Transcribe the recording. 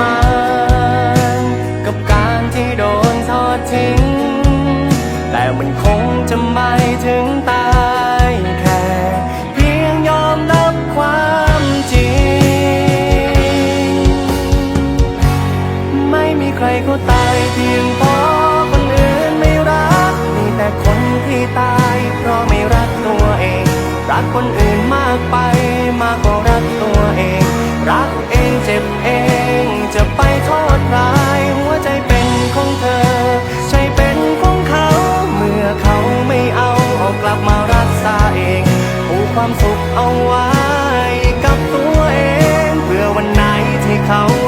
มานกับการที่โดนทอดทิ้ง แต่มันคงจะไม่ถึงตายแค่ เพียงยอมรับความจริง ไม่มีใครเขาตายเพียง ความสุขเอาไว้กับตัวเอง เพื่อวันไหนที่เขา